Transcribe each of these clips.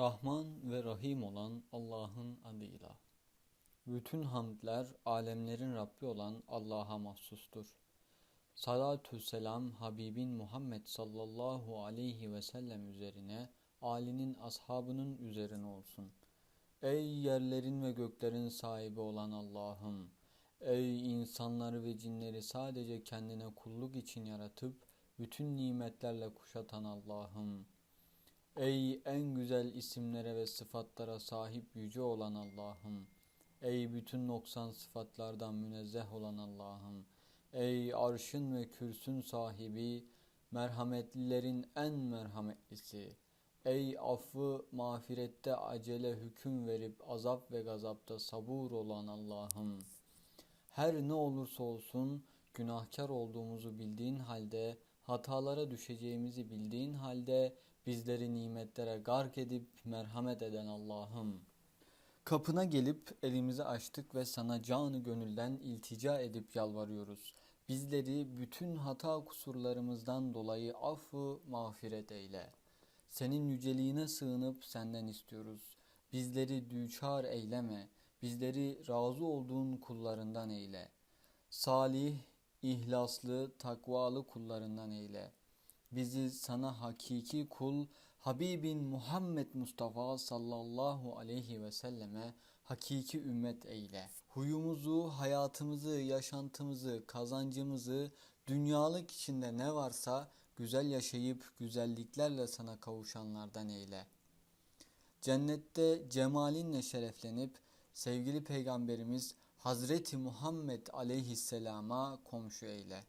Rahman ve Rahim olan Allah'ın adıyla. Bütün hamdler alemlerin Rabbi olan Allah'a mahsustur. Salatü selam Habibin Muhammed sallallahu aleyhi ve sellem üzerine, alinin ashabının üzerine olsun. Ey yerlerin ve göklerin sahibi olan Allah'ım! Ey insanları ve cinleri sadece kendine kulluk için yaratıp, bütün nimetlerle kuşatan Allah'ım! Ey en güzel isimlere ve sıfatlara sahip yüce olan Allah'ım! Ey bütün noksan sıfatlardan münezzeh olan Allah'ım! Ey arşın ve kürsün sahibi, merhametlilerin en merhametlisi! Ey affı mağfirette acele hüküm verip azap ve gazapta sabur olan Allah'ım! Her ne olursa olsun günahkar olduğumuzu bildiğin halde, hatalara düşeceğimizi bildiğin halde bizleri nimetlere gark edip merhamet eden Allah'ım. Kapına gelip elimizi açtık ve sana canı gönülden iltica edip yalvarıyoruz. Bizleri bütün hata kusurlarımızdan dolayı affı mağfiret eyle. Senin yüceliğine sığınıp senden istiyoruz. Bizleri düçar eyleme, bizleri razı olduğun kullarından eyle. Salih, ihlaslı, takvalı kullarından eyle. Bizi sana hakiki kul, Habibin Muhammed Mustafa sallallahu aleyhi ve selleme hakiki ümmet eyle. Huyumuzu, hayatımızı, yaşantımızı, kazancımızı, dünyalık içinde ne varsa güzel yaşayıp güzelliklerle sana kavuşanlardan eyle. Cennette cemalinle şereflenip sevgili peygamberimiz Hazreti Muhammed aleyhisselama komşu eyle.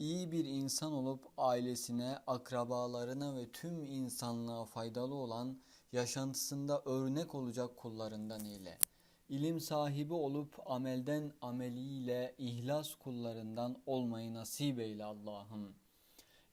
İyi bir insan olup ailesine, akrabalarına ve tüm insanlığa faydalı olan yaşantısında örnek olacak kullarından eyle. İlim sahibi olup amelden ameliyle ihlas kullarından olmayı nasip eyle Allah'ım.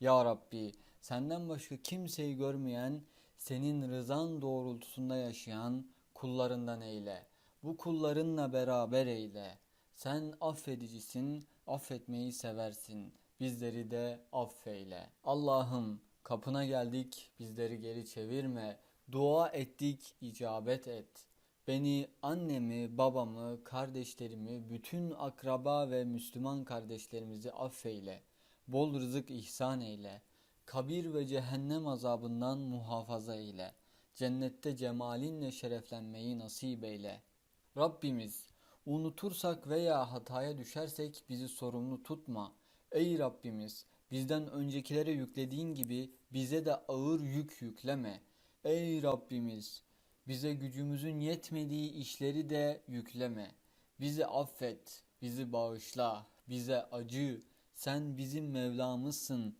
Ya Rabbi senden başka kimseyi görmeyen, senin rızan doğrultusunda yaşayan kullarından eyle. Bu kullarınla beraber eyle. Sen affedicisin, affetmeyi seversin. Bizleri de affeyle. Allah'ım kapına geldik, bizleri geri çevirme. Dua ettik, icabet et. Beni, annemi, babamı, kardeşlerimi, bütün akraba ve Müslüman kardeşlerimizi affeyle. Bol rızık ihsan eyle. Kabir ve cehennem azabından muhafaza eyle. Cennette cemalinle şereflenmeyi nasip eyle. Rabbimiz unutursak veya hataya düşersek bizi sorumlu tutma. Ey Rabbimiz bizden öncekilere yüklediğin gibi bize de ağır yük yükleme. Ey Rabbimiz bize gücümüzün yetmediği işleri de yükleme. Bizi affet, bizi bağışla, bize acı. Sen bizim Mevlamızsın.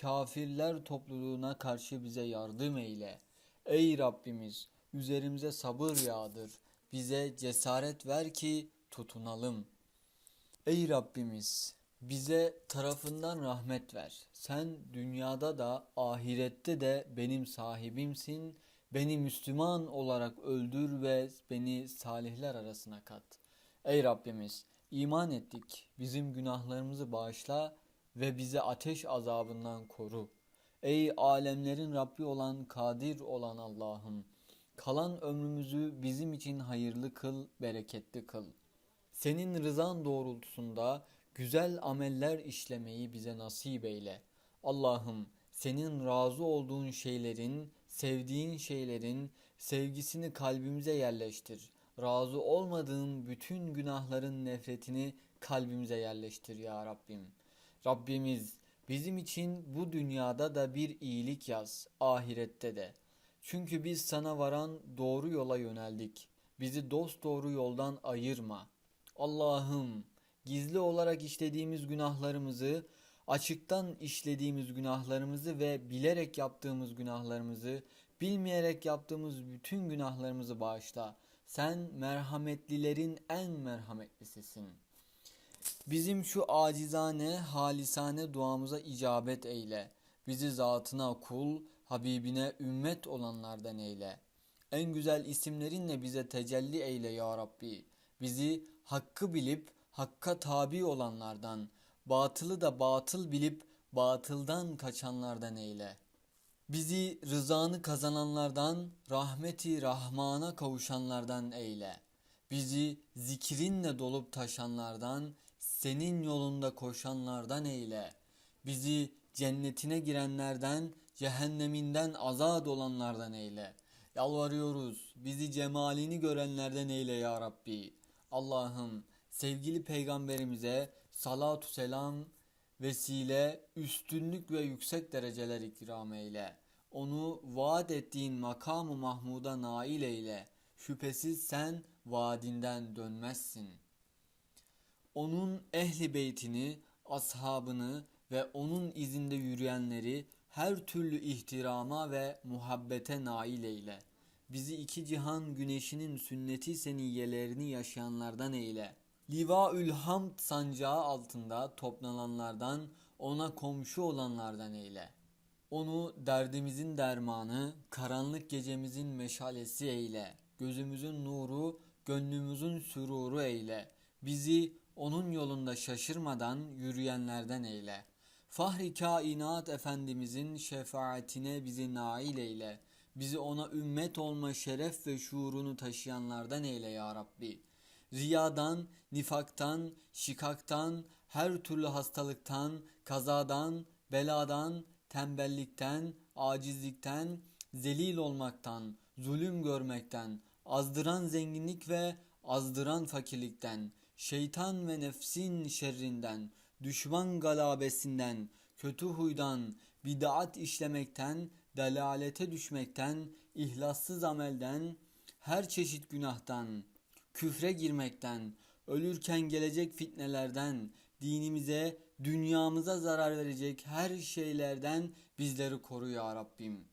Kafirler topluluğuna karşı bize yardım eyle. Ey Rabbimiz üzerimize sabır yağdır. Bize cesaret ver ki tutunalım. Ey Rabbimiz bize tarafından rahmet ver. Sen dünyada da ahirette de benim sahibimsin. Beni Müslüman olarak öldür ve beni salihler arasına kat. Ey Rabbimiz iman ettik. Bizim günahlarımızı bağışla ve bizi ateş azabından koru. Ey alemlerin Rabbi olan, kadir olan Allah'ım. Kalan ömrümüzü bizim için hayırlı kıl, bereketli kıl. Senin rızan doğrultusunda güzel ameller işlemeyi bize nasip eyle. Allah'ım senin razı olduğun şeylerin, sevdiğin şeylerin sevgisini kalbimize yerleştir. Razı olmadığın bütün günahların nefretini kalbimize yerleştir ya Rabbim. Rabbimiz bizim için bu dünyada da bir iyilik yaz, ahirette de. Çünkü biz sana varan doğru yola yöneldik. Bizi dost doğru yoldan ayırma. Allah'ım gizli olarak işlediğimiz günahlarımızı, açıktan işlediğimiz günahlarımızı ve bilerek yaptığımız günahlarımızı, bilmeyerek yaptığımız bütün günahlarımızı bağışla. Sen merhametlilerin en merhametlisisin. Bizim şu acizane, halisane duamıza icabet eyle. Bizi zatına kul, Habibine ümmet olanlardan eyle. En güzel isimlerinle bize tecelli eyle ya Rabbi. Bizi hakkı bilip hakka tabi olanlardan, batılı da batıl bilip batıldan kaçanlardan eyle. Bizi rızanı kazananlardan, rahmeti rahmana kavuşanlardan eyle. Bizi zikrinle dolup taşanlardan, senin yolunda koşanlardan eyle. Bizi cennetine girenlerden, cehenneminden azad olanlardan eyle. Yalvarıyoruz, bizi cemalini görenlerden eyle ya Rabbi. Allah'ım sevgili peygamberimize salatu selam vesile, üstünlük ve yüksek dereceler ikram eyle. Onu vaat ettiğin makamı Mahmud'a nail eyle. Şüphesiz sen vaadinden dönmezsin. Onun ehli beytini, ashabını ve onun izinde yürüyenleri her türlü ihtirama ve muhabbete nail eyle. Bizi iki cihan güneşinin sünneti seniyelerini yaşayanlardan eyle. Livaül Hamd sancağı altında toplananlardan, ona komşu olanlardan eyle. Onu derdimizin dermanı, karanlık gecemizin meşalesi eyle. Gözümüzün nuru, gönlümüzün süruru eyle. Bizi onun yolunda şaşırmadan yürüyenlerden eyle. Fahri kainat Efendimizin şefaatine bizi nail eyle. Bizi ona ümmet olma şeref ve şuurunu taşıyanlardan eyle ya Rabbi. Riyadan, nifaktan, şikaktan, her türlü hastalıktan, kazadan, beladan, tembellikten, acizlikten, zelil olmaktan, zulüm görmekten, azdıran zenginlik ve azdıran fakirlikten, şeytan ve nefsin şerrinden, düşman galabesinden, kötü huydan, bid'at işlemekten, delalete düşmekten, ihlassız amelden, her çeşit günahtan, küfre girmekten, ölürken gelecek fitnelerden, dinimize, dünyamıza zarar verecek her şeylerden bizleri koru ya Rabbim.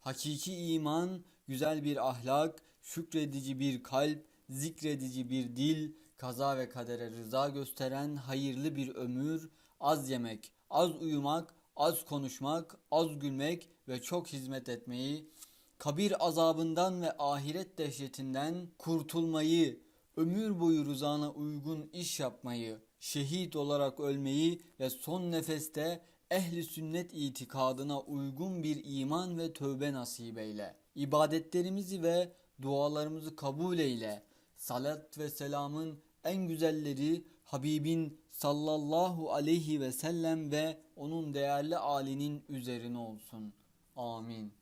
Hakiki iman, güzel bir ahlak, şükredici bir kalp, zikredici bir dil, kaza ve kadere rıza gösteren hayırlı bir ömür, az yemek, az uyumak, az konuşmak, az gülmek ve çok hizmet etmeyi, kabir azabından ve ahiret dehşetinden kurtulmayı, ömür boyu rızana uygun iş yapmayı, şehit olarak ölmeyi ve son nefeste ehli sünnet itikadına uygun bir iman ve tövbe nasip eyle. İbadetlerimizi ve dualarımızı kabul eyle. Salat ve selamın en güzelleri Habibin sallallahu aleyhi ve sellem ve onun değerli alinin üzerine olsun. Amin.